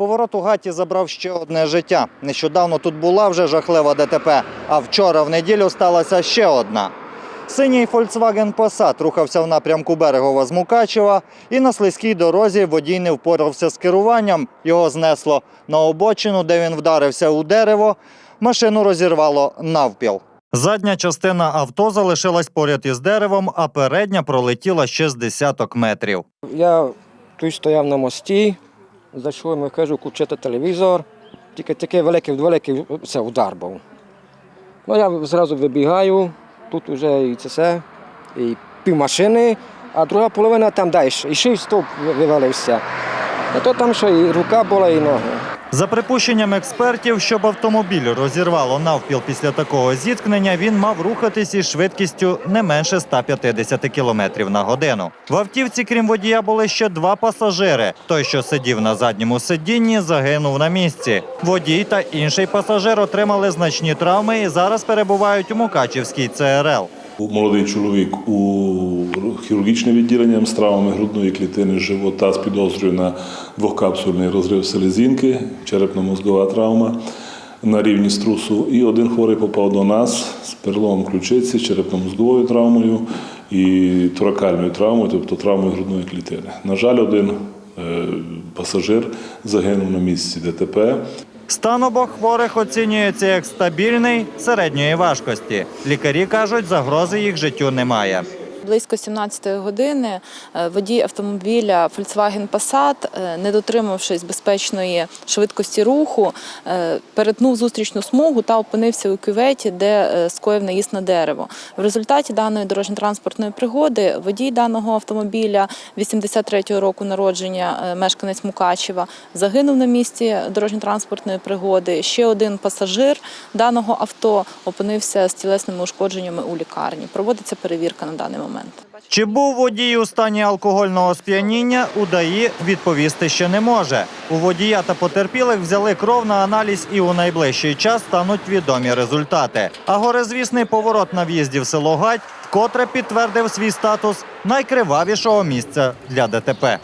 Поворот у гаті забрав ще одне життя. Нещодавно тут була вже жахлива ДТП, а вчора в неділю сталася ще одна. Синій Volkswagen Passat рухався в напрямку берегова з Мукачева, і на слизькій дорозі водій не впорався з керуванням. Його знесло на обочину, де він вдарився у дерево. Машину розірвало навпіл. Задня частина авто залишилась поряд із деревом, а передня пролетіла ще з десяток метрів. Я тут стояв на мості, зайшов, ми кажу, включити телевізор. Тільки такий великий, великий це удар був. Ну, я зразу вибігаю, тут вже і це все, і пів машини, а друга половина там далі. І й стовп вивалився. А то там ще і рука була, і ноги. За припущенням експертів, щоб автомобіль розірвало навпіл після такого зіткнення, він мав рухатись із швидкістю не менше 150 км на годину. В автівці, крім водія, були ще два пасажири. Той, що сидів на задньому сидінні, загинув на місці. Водій та інший пасажир отримали значні травми і зараз перебувають у Мукачівській ЦРЛ. Молодий чоловік у хірургічне відділення з травмами грудної клітини живота з підозрою на двохкапсульний розрив селезінки, черепно-мозгова травма на рівні струсу. І один хворий попав до нас з переломом ключиці, черепно-мозговою травмою і торакальною травмою, тобто травмою грудної клітини. На жаль, один е, пасажир загинув на місці ДТП. Стан обох хворих оцінюється як стабільний середньої важкості. Лікарі кажуть, загрози їх життю немає. Близько 17 години е, водій автомобіля Volkswagen Passat, е, не дотримавшись безпечної швидкості руху, е, перетнув зустрічну смугу та опинився у кюветі, де скоїв наїзд на дерево. В результаті даної дорожньо-транспортної пригоди водій даного автомобіля 83-го року народження, мешканець Мукачева, загинув на місці дорожньо-транспортної пригоди. Ще один пасажир даного авто опинився з тілесними ушкодженнями у лікарні. Проводиться перевірка на даний момент. Чи був водій у стані алкогольного сп'яніння, у відповісти ще не може. У водія та потерпілих взяли кров на аналіз і у найближчий час стануть відомі результати. А горизвісний поворот на в'їзді в село Гать вкотре підтвердив свій статус найкривавішого місця для ДТП.